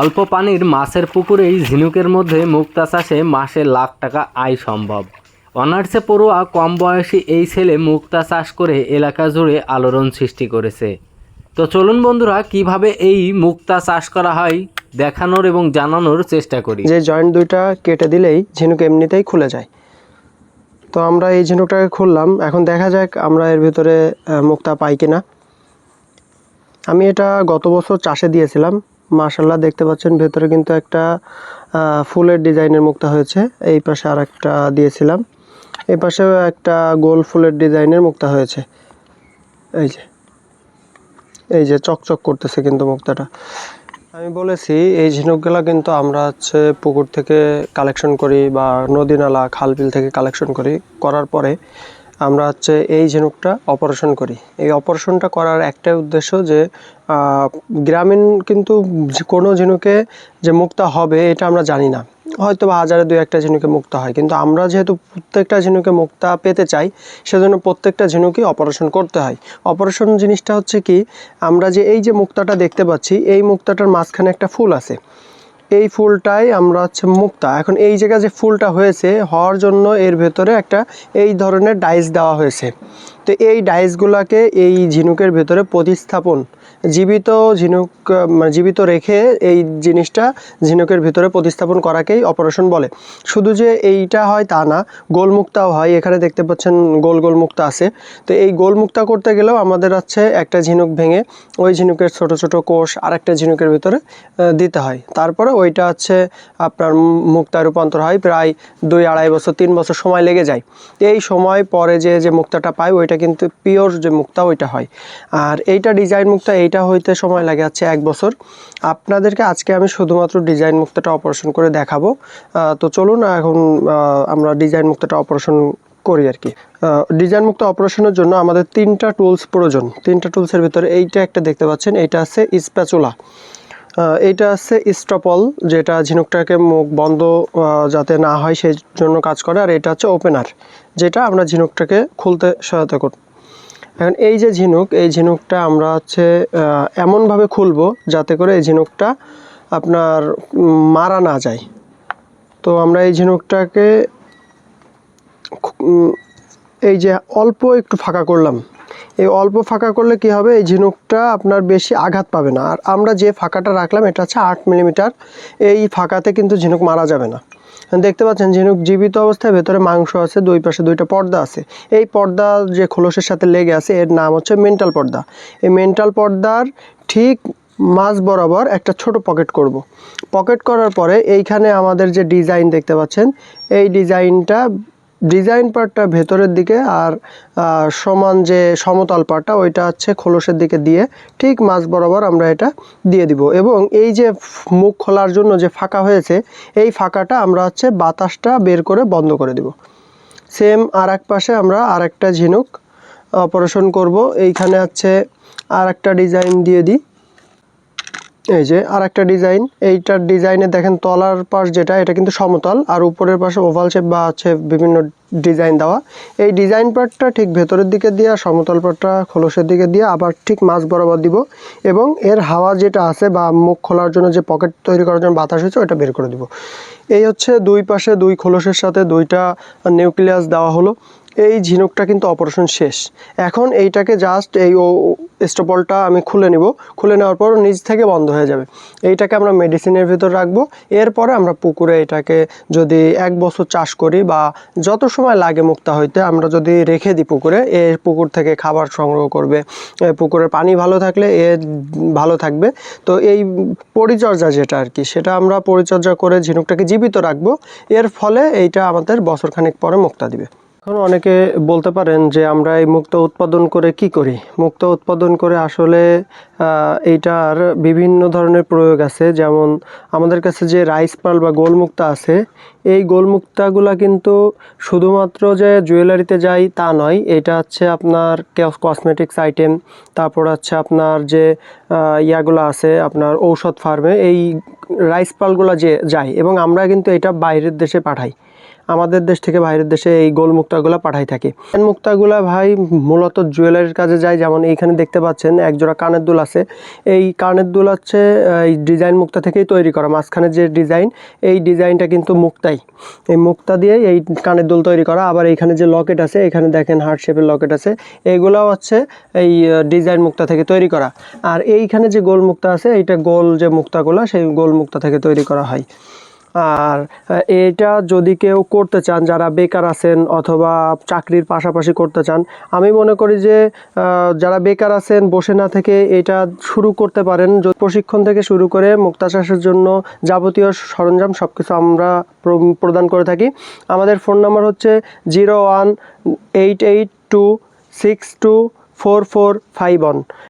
অল্প পানির মাছের পুকুরেই ঝিনুকের মধ্যে মুক্তা চাষে মাসে লাখ টাকা আয় সম্ভব। অনার্সে পড়ুয়া কম বয়সী এই ছেলে মুক্তা চাষ করে এলাকা জুড়ে আলোড়ন সৃষ্টি করেছে। তো চলুন বন্ধুরা, কীভাবে এই মুক্তা চাষ করা হয় দেখানোর এবং জানানোর চেষ্টা করি। যে জয়েন্ট দুইটা কেটে দিলেই ঝিনুক এমনিতেই খুলে যায়। তো আমরা এই ঝিনুকটাকে খুললাম। এখন দেখা যাক আমরা এর ভিতরে মুক্তা পাই কিনা। আমি এটা গত বছর চাষে দিয়েছিলাম। মাশাল্লাহ দেখতে পাচ্ছেন ভেতরে কিন্তু একটা ফুলের ডিজাইনের মুক্তা হয়েছে। এই পাশে আর একটা দিয়েছিলাম। এই পাশেও একটা গোল ফুলের ডিজাইনের মুক্তা হয়েছে। এই যে এই যে চকচক করতেছে কিন্তু মুক্তাটা। আমি বলেছি, এই ঝিনুকগুলা কিন্তু আমরা হচ্ছে পুকুর থেকে কালেকশন করি বা নদী নালা, খাল বিল থেকে কালেকশন করি। করার পরে আমরা হচ্ছে এই ঝিনুকটা অপারেশন করি। এই অপারেশনটা করার একটাই উদ্দেশ্য যে গ্রামীণ কিন্তু কোনো ঝিনুকে যে মুক্তা হবে এটা আমরা জানি না। হয়তো বা হাজারে দুই একটা ঝিনুকে মুক্তা হয়, কিন্তু আমরা যেহেতু প্রত্যেকটা ঝিনুকে মুক্তা পেতে চাই, সেজন্য প্রত্যেকটা ঝিনুকই অপারেশন করতে হয়। অপারেশন জিনিসটা হচ্ছে কি, আমরা যে এই যে মুক্তাটা দেখতে পাচ্ছি, এই মুক্তাটার মাঝখানে একটা ফুল আছে। এই ফুলটাই আমরা হচ্ছে মুক্তা। এখন এই জায়গায় যে ফুলটা হয়েছে, হওয়ার জন্য এর ভেতরে একটা এই ধরনের ডাইস দেওয়া হয়েছে। তো এই ডাইসগুলোকে এই ঝিনুকের ভেতরে প্রতিস্থাপন, জীবিত ঝিনুক মানে জীবিত রেখে এই জিনিসটা ঝিনুকের ভিতরে প্রতিস্থাপন করাকেই অপারেশন বলে। শুধু যে এইটা হয় তা না গোল মুক্তাও হয়, এখানে দেখতে পাচ্ছেন গোল গোল মুক্তা আছে। তো এই গোল মুক্তা করতে গেলেও আমাদের হচ্ছে একটা ঝিনুক ভেঙে ওই ঝিনুকের ছোট ছোট কোষ আর একটা ঝিনুকের ভিতরে দিতে হয়। তারপরে ওইটা হচ্ছে আপনার মুক্তা রূপান্তর হয়, প্রায় দুই আড়াই বছর, তিন বছর সময় লেগে যায়। এই সময় পরে যে যে মুক্তাটা পায়, ওইটা কিন্তু পিওর যে মুক্তা, ওইটা হয়। আর এইটা ডিজাইন মুক্তা, এইটা হইতে সময় লাগে আছে এক বছর। আপনাদেরকে আজকে আমি শুধুমাত্র ডিজাইন মুক্তাটা অপারেশন করে দেখাবো। তো চলুন, এখন আমরা ডিজাইন মুক্তাটা অপারেশন করি আর কি। ডিজাইন মুক্ত অপারেশনের জন্য আমাদের তিনটা টুলস প্রয়োজন। তিনটা টুলসের ভিতরে এইটা একটা দেখতে পাচ্ছেন এইটা আছে স্প্যাচুলা এইটা আছে স্টপল যেটা ঝিনুকটাকে মুখ বন্ধ যাতে না হয় সেই জন্য কাজ করে, আর এটা হচ্ছে ওপেনার যেটা আমরা ঝিনুকটাকে খুলতে সহায়তা করি এখন এই যে ঝিনুক, এই ঝিনুকটা আমরা হচ্ছে এমনভাবে খুলবো যাতে করে এই ঝিনুকটা আপনার মারা না যায়। তো আমরা এই ঝিনুকটাকে এই যে অল্প একটু ফাঁকা করলাম এই অল্প ফাঁকা করলে কি হবে? এই ঝিনুকটা আপনার বেশি আঘাত পাবে না। আর আমরা যে ফাঁকাটা রাখলাম, এটা হচ্ছে আট মিলিমিটার। এই ফাঁকাতে কিন্তু ঝিনুক মারা যাবে না। দেখতে পাচ্ছেন, ঝিনুক জীবিত অবস্থায় ভেতরে মাংস আছে, দুই পাশে দুইটা পর্দা আছে। এই পর্দা যে খোলসের সাথে লেগে আছে, এর নাম হচ্ছে মেন্টাল পর্দা। এই মেন্টাল পর্দার ঠিক মাঝ বরাবর একটা ছোট পকেট করব। পকেট করার পরে এইখানে আমাদের যে ডিজাইন দেখতে পাচ্ছেন, এই ডিজাইনটা ডিজাইন পার্টটা ভেতরের দিকে আর সমান যে সমতল পার্টটা ওইটা হচ্ছে খোলসের দিকে দিয়ে ঠিক মাঝ বরাবর আমরা এটা দিয়ে দিব। এবং এই যে মুখ খোলার জন্য যে ফাঁকা হয়েছে, এই ফাঁকাটা আমরা হচ্ছে বাতাসটা বের করে বন্ধ করে দিব। সেম আর এক পাশে আমরা আর একটা ঝিনুক অপারেশন করব। এইখানে হচ্ছে আর একটা ডিজাইন দিয়ে দিই। এই যে আর একটা ডিজাইন। এইটার ডিজাইনে দেখেন তলার পাশ যেটা, এটা কিন্তু সমতল। আর উপরের পাশে ওভাল শেপ বা হচ্ছে বিভিন্ন ডিজাইন দেওয়া। এই ডিজাইন পার্টটা ঠিক ভেতরের দিকে দিয়ে, সমতল পার্টটা খোলসের দিকে দিয়ে আবার ঠিক মাঝ বরাবর দিব। এবং এর হাওয়া যেটা আছে বা মুখ খোলার জন্য যে পকেট তৈরি করার জন্য বাতাস হয়েছে ওটা বের করে দিব। এই হচ্ছে দুই পাশে দুই খোলসের সাথে দুইটা নিউক্লিয়াস দেওয়া হলো। এই ঝিনুকটা কিন্তু অপারেশন শেষ। এখন এইটাকে জাস্ট এই ও স্টপলটা আমি খুলে নিব। খুলে নেওয়ার পর নিজ থেকে বন্ধ হয়ে যাবে। এইটাকে আমরা মেডিসিনের ভিতর রাখব। এরপরে আমরা পুকুরে এটাকে যদি এক বছর চাষ করি বা যত সময় লাগে মুক্তা হইতে, আমরা যদি রেখে দিই পুকুরে, এ পুকুর থেকে খাবার সংগ্রহ করবে। পুকুরের পানি ভালো থাকলে এ ভালো থাকবে। তো এই পরিচর্যা যেটা আর কি, সেটা আমরা পরিচর্যা করে ঝিনুকটাকে জীবিত রাখব। এর ফলে এইটা আমাদের বছরখানেক পরে মুক্তা দিবে। এখন অনেকে বলতে পারেন যে আমরা এই মুক্ত উৎপাদন করে কি করি? মুক্ত উৎপাদন করে আসলে এইটার বিভিন্ন ধরনের প্রয়োগ আছে। যেমন আমাদের কাছে যে রাইস পাল বা গোলমুক্তা আছে, এই গোলমুক্তাগুলা কিন্তু শুধুমাত্র যে জুয়েলারিতে যায় তা নয়, এটা হচ্ছে আপনার কসমেটিক্স আইটেম তারপর হচ্ছে আপনার যে ইয়াগুলো আছে, আপনার ঔষধ ফার্মে এই রাইস পালগুলো যে যায়, এবং আমরা কিন্তু এটা বাইরের দেশে পাঠাই। আমাদের দেশ থেকে বাইরের দেশে এই গোল মুক্তাগুলো পাঠাই থাকি। মুক্তাগুলা ভাই মূলত জুয়েলারির কাজে যায়। যেমন এইখানে দেখতে পাচ্ছেন, একজোড়া কানের দুল আছে। এই কানের দুল হচ্ছে, এই ডিজাইন মুক্তা থেকেই তৈরি করা। মাঝখানে যে ডিজাইন, এই ডিজাইনটা কিন্তু মুক্তাই। এই মুক্তা দিয়েই এই কানের দুল তৈরি করা। আবার এইখানে যে লকেট আছে এখানে দেখেন হার্ট শেপের লকেট আছে। এইগুলাও হচ্ছে এই ডিজাইন মুক্তা থেকে তৈরি করা। আর এইখানে যে গোল মুক্তা আছে, এইটা গোল যে মুক্তাগুলো, সেই গোল মুক্তা থেকে তৈরি করা হয়। আর এটা যদি কেউ করতে চান, যারা বেকার আছেন অথবা চাকরির পাশাপাশি করতে চান, আমি মনে করি যে যারা বেকার আছেন, বসে না থেকে এটা শুরু করতে পারেন। প্রশিক্ষণ থেকে শুরু করে মুক্তা চাষের জন্য যাবতীয় সরঞ্জাম সব কিছু আমরা প্র- প্রদান করে থাকি। আমাদের ফোন নাম্বার হচ্ছে zero one eight eight two six two four four five one.